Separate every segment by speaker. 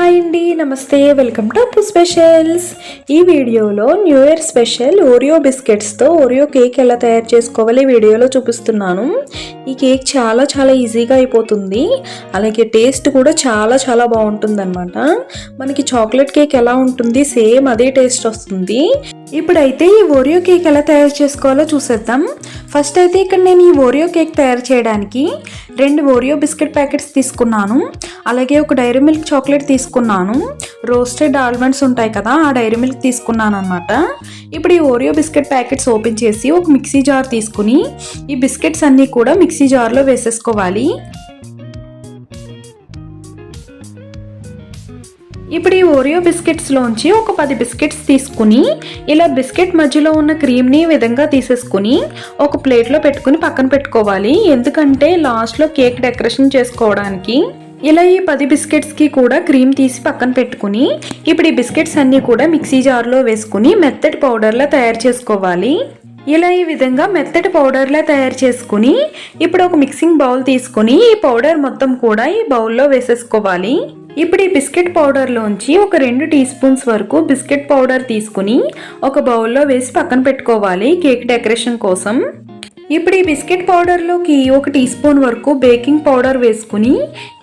Speaker 1: Hi అండి నమస్తే welcome to అప్పు స్పెషల్స్. ఈ వీడియోలో న్యూ ఇయర్ స్పెషల్ ఓరియో బిస్కెట్స్తో ఓరియో కేక్ ఎలా తయారు చేసుకోవాలి ఈ వీడియోలో చూపిస్తున్నాను. ఈ కేక్ చాలా చాలా ఈజీగా అయిపోతుంది. అలాగే టేస్ట్ కూడా చాలా చాలా బాగుంటుంది మనకి చాక్లెట్ కేక్ ఎలా ఉంటుంది సేమ్ అదే టేస్ట్ వస్తుంది. ఇప్పుడైతే ఈ ఓరియో కేక్ ఎలా తయారు చేసుకోవాలో చూసేద్దాం. ఫస్ట్ అయితే ఇక్కడ నేను ఈ ఓరియో కేక్ తయారు చేయడానికి రెండు ఓరియో బిస్కెట్ ప్యాకెట్స్ తీసుకున్నాను. అలాగే ఒక డైరీ మిల్క్ చాక్లెట్ తీసుకున్నాను. రోస్టెడ్ ఆల్మండ్స్ ఉంటాయి కదా ఆ డైరీ మిల్క్ తీసుకున్నాను అనమాట ఇప్పుడు ఈ ఓరియో బిస్కెట్ ప్యాకెట్స్ ఓపెన్ చేసి ఒక మిక్సీ జార్ తీసుకుని ఈ బిస్కెట్స్ అన్నీ కూడా మిక్సీ జార్లో వేసేసుకోవాలి. ఇప్పుడు ఈ ఓరియో బిస్కెట్స్లోంచి ఒక పది బిస్కెట్స్ తీసుకుని ఇలా బిస్కెట్ మధ్యలో ఉన్న క్రీమ్ని ఈ విధంగా తీసేసుకుని ఒక ప్లేట్లో పెట్టుకుని పక్కన పెట్టుకోవాలి. ఎందుకంటే లాస్ట్లో కేక్ డెకరేషన్ చేసుకోవడానికి ఇలా ఈ పది బిస్కెట్స్కి కూడా క్రీమ్ తీసి పక్కన పెట్టుకుని ఇప్పుడు ఈ బిస్కెట్స్ అన్నీ కూడా మిక్సీ జార్లో వేసుకుని మెత్తటి పౌడర్లా తయారు చేసుకోవాలి. ఇలా ఈ విధంగా మెత్తటి పౌడర్లా తయారు చేసుకుని ఇప్పుడు ఒక మిక్సింగ్ బౌల్ తీసుకుని ఈ పౌడర్ మొత్తం కూడా ఈ బౌల్లో వేసేసుకోవాలి. ఇప్పుడు ఈ బిస్కెట్ పౌడర్లోంచి ఒక రెండు టీ స్పూన్స్ వరకు బిస్కెట్ పౌడర్ తీసుకుని ఒక బౌల్లో వేసి పక్కన పెట్టుకోవాలి కేక్ డెకరేషన్ కోసం. ఇప్పుడు ఈ బిస్కెట్ పౌడర్లోకి ఒక టీ స్పూన్ వరకు బేకింగ్ పౌడర్ వేసుకుని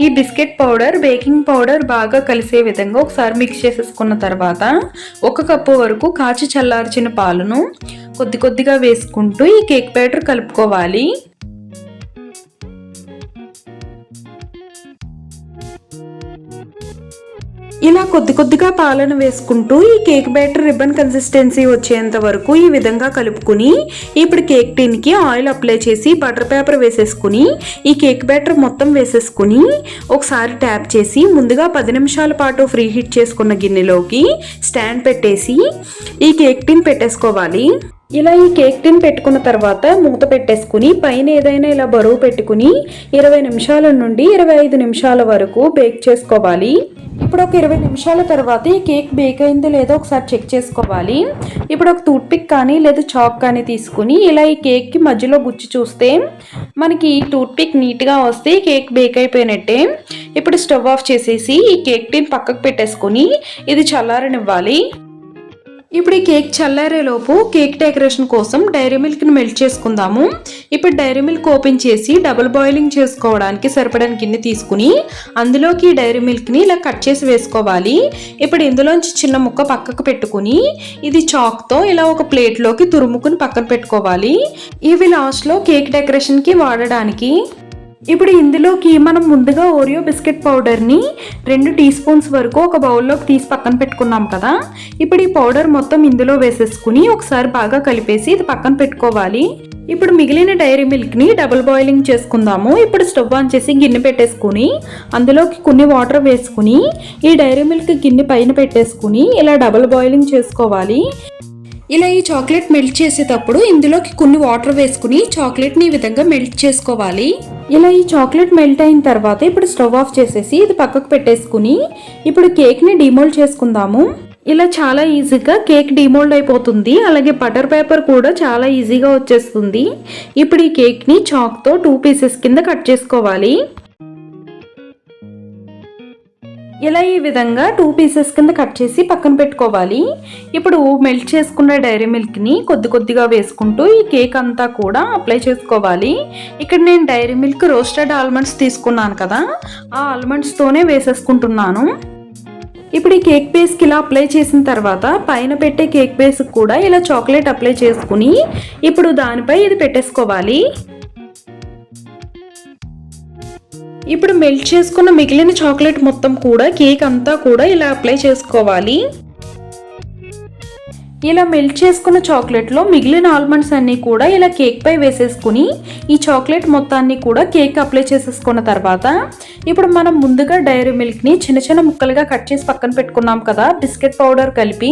Speaker 1: ఈ బిస్కెట్ పౌడర్ బేకింగ్ పౌడర్ బాగా కలిసే విధంగా ఒకసారి మిక్స్ చేసేసుకున్న తర్వాత ఒక కప్పు వరకు కాచి చల్లార్చిన పాలను కొద్ది కొద్దిగా వేసుకుంటూ ఈ కేక్ బ్యాటర్ కలుపుకోవాలి. ఇలా కొద్ది కొద్దిగా పాలను వేసుకుంటూ ఈ కేక్ బ్యాటర్ రిబ్బన్ కన్సిస్టెన్సీ వచ్చేంత వరకు ఈ విధంగా కలుపుకుని ఇప్పుడు కేక్ టిన్కి ఆయిల్ అప్లై చేసి బటర్ పేపర్ వేసేసుకుని ఈ కేక్ బ్యాటర్ మొత్తం వేసేసుకుని ఒకసారి ట్యాప్ చేసి ముందుగా పది నిమిషాల పాటు ఫ్రీ హీట్ చేసుకున్న గిన్నెలోకి స్టాండ్ పెట్టేసి ఈ కేక్ టిన్ పెట్టేసుకోవాలి. ఇలా ఈ కేక్ టిన్ పెట్టుకున్న తర్వాత మూత పెట్టేసుకుని పైన ఏదైనా ఇలా బరువు పెట్టుకుని ఇరవై నిమిషాల నుండి ఇరవై ఐదు నిమిషాల వరకు బేక్ చేసుకోవాలి. ఇప్పుడు ఒక ఇరవై నిమిషాల తర్వాత ఈ కేక్ బేక్ అయిందో లేదో ఒకసారి చెక్ చేసుకోవాలి. ఇప్పుడు ఒక టూత్పిక్ కానీ లేదా చాక్ కానీ తీసుకుని ఇలా ఈ కేక్కి మధ్యలో గుచ్చి చూస్తే మనకి టూత్పిక్ నీట్గా వస్తే కేక్ బేక్ అయిపోయినట్టే. ఇప్పుడు స్టవ్ ఆఫ్ చేసేసి ఈ కేక్ టిన్ పక్కకు పెట్టేసుకొని ఇది చల్లారనివ్వాలి. ఇప్పుడు ఈ కేక్ చల్లారేలోపు కేక్ డెకరేషన్ కోసం డైరీ మిల్క్ని మెల్ట్ చేసుకుందాము. ఇప్పుడు డైరీ మిల్క్ ఓపెన్ చేసి డబుల్ బాయిలింగ్ చేసుకోవడానికి సరిపడని గిన్నె తీసుకుని అందులోకి డైరీ మిల్క్ని ఇలా కట్ చేసి వేసుకోవాలి. ఇప్పుడు ఇందులోంచి చిన్న ముక్క పక్కకు పెట్టుకుని ఇది చాక్తో ఇలా ఒక ప్లేట్లోకి తురుముకుని పక్కన పెట్టుకోవాలి. ఇవి లాస్ట్లో కేక్ డెకరేషన్కి వాడడానికి ఇప్పుడు ఇందులోకి మనం ముందుగా ఓరియో బిస్కెట్ పౌడర్ని రెండు టీ స్పూన్స్ వరకు ఒక బౌల్లోకి తీసి పక్కన పెట్టుకున్నాం కదా. ఇప్పుడు ఈ పౌడర్ మొత్తం ఇందులో వేసేసుకుని ఒకసారి బాగా కలిపేసి ఇది పక్కన పెట్టుకోవాలి. ఇప్పుడు మిగిలిన డైరీ మిల్క్ని డబుల్ బాయిలింగ్ చేసుకుందాము. ఇప్పుడు స్టవ్ ఆన్ చేసి గిన్నె పెట్టేసుకుని అందులోకి కొన్ని వాటర్ వేసుకుని ఈ డైరీ మిల్క్ గిన్నె పైన పెట్టేసుకుని ఇలా డబుల్ బాయిలింగ్ చేసుకోవాలి. ఇలా ఈ చాక్లెట్ మెల్ట్ చేసేటప్పుడు ఇందులోకి కొన్ని వాటర్ వేసుకుని చాక్లెట్ని ఈ విధంగా మెల్ట్ చేసుకోవాలి. ఇలా ఈ చాక్లెట్ మెల్ట్ అయిన తర్వాత ఇప్పుడు స్టవ్ ఆఫ్ చేసేసి ఇది పక్కకు పెట్టేసుకుని ఇప్పుడు కేక్ని డిమోల్డ్ చేసుకుందాము. ఇలా చాలా ఈజీగా కేక్ డిమోల్డ్ అయిపోతుంది. అలాగే బటర్ పేపర్ కూడా చాలా ఈజీగా వచ్చేస్తుంది. ఇప్పుడు ఈ కేక్ని చాక్తో టూ పీసెస్ కింద కట్ చేసుకోవాలి. ఇలా ఈ విధంగా టూ పీసెస్ కింద కట్ చేసి పక్కన పెట్టుకోవాలి. ఇప్పుడు మెల్ట్ చేసుకున్న డైరీ మిల్క్ని కొద్ది కొద్దిగా వేసుకుంటూ ఈ కేక్ అంతా కూడా అప్లై చేసుకోవాలి. ఇక్కడ నేను డైరీ మిల్క్ రోస్టెడ్ ఆల్మండ్స్ తీసుకున్నాను కదా ఆ ఆల్మండ్స్తోనే వేసేసుకుంటున్నాను. ఇప్పుడు ఈ కేక్ బేస్కి ఇలా అప్లై చేసిన తర్వాత పైన పెట్టే కేక్ బేస్కి కూడా ఇలా చాక్లెట్ అప్లై చేసుకుని ఇప్పుడు దానిపై ఇది పెట్టేసుకోవాలి. ఇప్పుడు మెల్ట్ చేసుకున్న మిగిలిన చాక్లెట్ మొత్తం కూడా కేక్ అంతా కూడా ఇలా అప్లై చేసుకోవాలి. ఇలా మెల్ట్ చేసుకున్న చాక్లెట్లో మిగిలిన ఆల్మండ్స్ అన్నీ కూడా ఇలా కేక్ పై వేసేసుకుని ఈ చాక్లెట్ మొత్తాన్ని కూడా కేక్ అప్లై చేసేసుకున్న తర్వాత ఇప్పుడు మనం ముందుగా డైరీ మిల్క్ని చిన్న చిన్న ముక్కలుగా కట్ చేసి పక్కన పెట్టుకున్నాం కదా బిస్కెట్ పౌడర్ కలిపి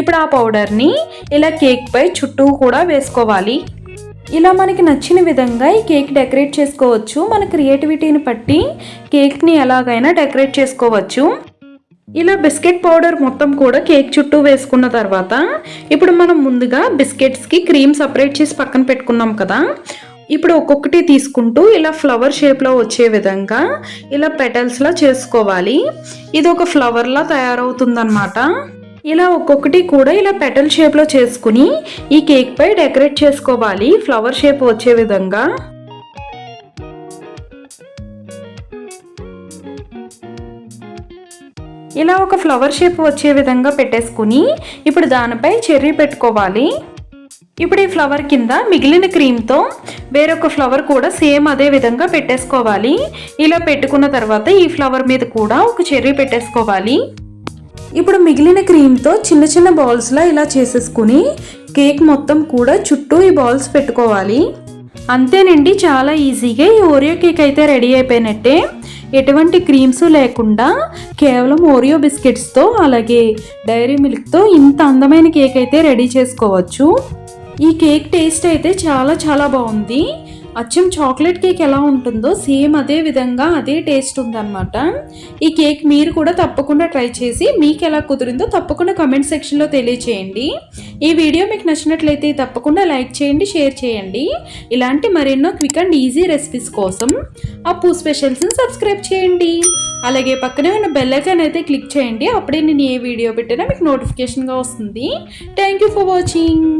Speaker 1: ఇప్పుడు ఆ పౌడర్ని ఇలా కేక్ పై చుట్టూ కూడా వేసుకోవాలి. ఇలా మనకి నచ్చిన విధంగా ఈ కేక్ డెకరేట్ చేసుకోవచ్చు. మన క్రియేటివిటీని బట్టి కేక్ని ఎలాగైనా డెకరేట్ చేసుకోవచ్చు. ఇలా బిస్కెట్ పౌడర్ మొత్తం కూడా కేక్ చుట్టూ వేసుకున్న తర్వాత ఇప్పుడు మనం ముందుగా బిస్కెట్స్కి క్రీమ్ సపరేట్ చేసి పక్కన పెట్టుకున్నాం కదా. ఇప్పుడు ఒక్కొక్కటి తీసుకుంటూ ఇలా ఫ్లవర్ షేప్లో వచ్చే విధంగా ఇలా పెటల్స్లా చేసుకోవాలి. ఇది ఒక ఫ్లవర్లా తయారవుతుందన్నమాట. ఇలా ఒక్కొక్కటి కూడా ఇలా పెటల్ షేప్లో చేసుకుని ఈ కేక్ పై డెకరేట్ చేసుకోవాలి. ఫ్లవర్ షేప్ వచ్చే విధంగా. ఇలా ఒక ఫ్లవర్ షేప్ వచ్చే విధంగా పెట్టేసుకుని ఇప్పుడు దానిపై చెర్రీ పెట్టుకోవాలి. ఇప్పుడు ఈ ఫ్లవర్ కింద మిగిలిన క్రీమ్తో వేరొక ఫ్లవర్ కూడా సేమ్ అదే విధంగా పెట్టేసుకోవాలి. ఇలా పెట్టుకున్న తర్వాత ఈ ఫ్లవర్ మీద కూడా ఒక చెర్రీ పెట్టేసుకోవాలి. ఇప్పుడు మిగిలిన క్రీమ్తో చిన్న చిన్న బాల్స్లా ఇలా చేసేసుకుని కేక్ మొత్తం కూడా చుట్టూ ఈ బాల్స్ పెట్టుకోవాలి. అంతేనండి చాలా ఈజీగా ఈ ఓరియో కేక్ అయితే రెడీ అయిపోయినట్టే. ఎటువంటి క్రీమ్స్ లేకుండా కేవలం ఓరియో బిస్కెట్స్తో అలాగే డైరీ మిల్క్తో ఇంత అందమైన కేక్ అయితే రెడీ చేసుకోవచ్చు. ఈ కేక్ టేస్ట్ అయితే చాలా చాలా బాగుంది. అచ్చం చాక్లెట్ కేక్ ఎలా ఉంటుందో సేమ్ అదే విధంగా అదే టేస్ట్ ఉందన్నమాట. ఈ కేక్ మీరు కూడా తప్పకుండా ట్రై చేసి మీకు ఎలా కుదిరిందో తప్పకుండా కమెంట్ సెక్షన్లో తెలియచేయండి. ఈ వీడియో మీకు నచ్చినట్లయితే తప్పకుండా లైక్ చేయండి షేర్ చేయండి. ఇలాంటి మరెన్నో క్విక్ అండ్ ఈజీ రెసిపీస్ కోసం అప్పు స్పెషల్స్ని సబ్స్క్రైబ్ చేయండి. అలాగే పక్కనే ఉన్న బెల్ ఐకాన్ అయితే క్లిక్ చేయండి. అప్పుడే నేను ఏ వీడియో పెట్టినా మీకు నోటిఫికేషన్గా వస్తుంది. Thank you for watching.